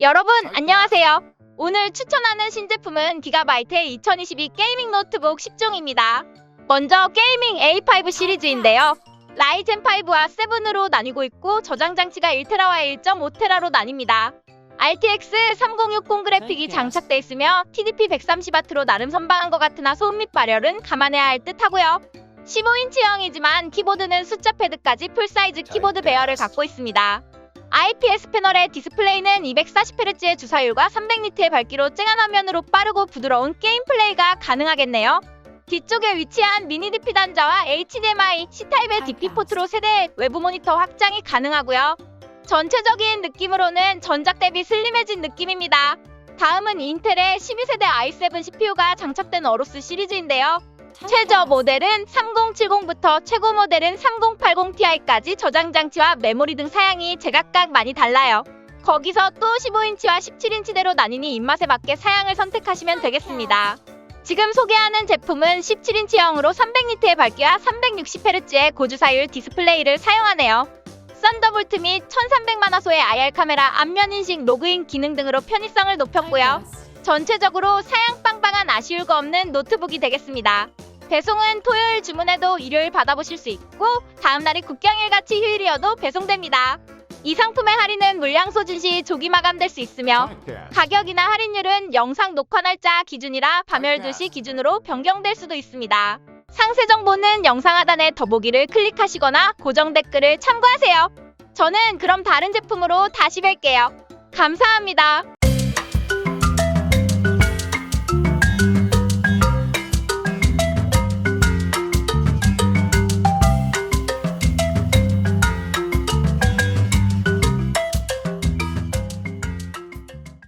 여러분 안녕하세요. 오늘 추천하는 신제품은 기가바이트의 2022 게이밍 노트북 10종입니다. 먼저 게이밍 A5 시리즈인데요. 라이젠 5와 7으로 나뉘고 있고 저장 장치가 1테라와 1.5테라로 나뉩니다. RTX 3060 그래픽이 장착돼 있으며 TDP 130W로 나름 선방한 것 같으나 소음 및 발열은 감안해야 할 듯 하고요. 15인 치형이지만 키보드는 숫자 패드까지 풀사이즈 키보드 배열을 갖고 있습니다. IPS 패널의 디스플레이는 240Hz의 주사율과 300니트의 밝기로 쨍한 화면으로 빠르고 부드러운 게임 플레이가 가능하겠네요. 뒤쪽에 위치한 미니 DP 단자와 HDMI, C타입의 DP 포트로 세대 외부 모니터 확장이 가능하고요. 전체적인 느낌으로는 전작 대비 슬림해진 느낌입니다. 다음은 인텔의 12세대 i7 CPU가 장착된 어로스 시리즈인데요. 최저 모델은 3070부터 최고 모델은 3080ti까지 저장 장치와 메모리 등 사양이 제각각 많이 달라요. 거기서 또 15인치와 17인치대로 나뉘니 입맛에 맞게 사양을 선택하시면 되겠습니다. 지금 소개하는 제품은 17인치형으로 300니트의 밝기와 360Hz의 고주사율 디스플레이를 사용하네요. 썬더볼트 및 1300만 화소의 IR 카메라 앞면 인식 로그인 기능 등으로 편의성을 높였고요. 전체적으로 사양 빵빵한 아쉬울 거 없는 노트북이 되겠습니다. 배송은 토요일 주문해도 일요일 받아보실 수 있고 다음 날이 국경일 같이 휴일이어도 배송됩니다. 이 상품의 할인은 물량 소진 시 조기 마감될 수 있으며 가격이나 할인율은 영상 녹화 날짜 기준이라 밤 12시 기준으로 변경될 수도 있습니다. 상세 정보는 영상 하단의 더보기를 클릭하시거나 고정 댓글을 참고하세요. 저는 그럼 다른 제품으로 다시 뵐게요. 감사합니다.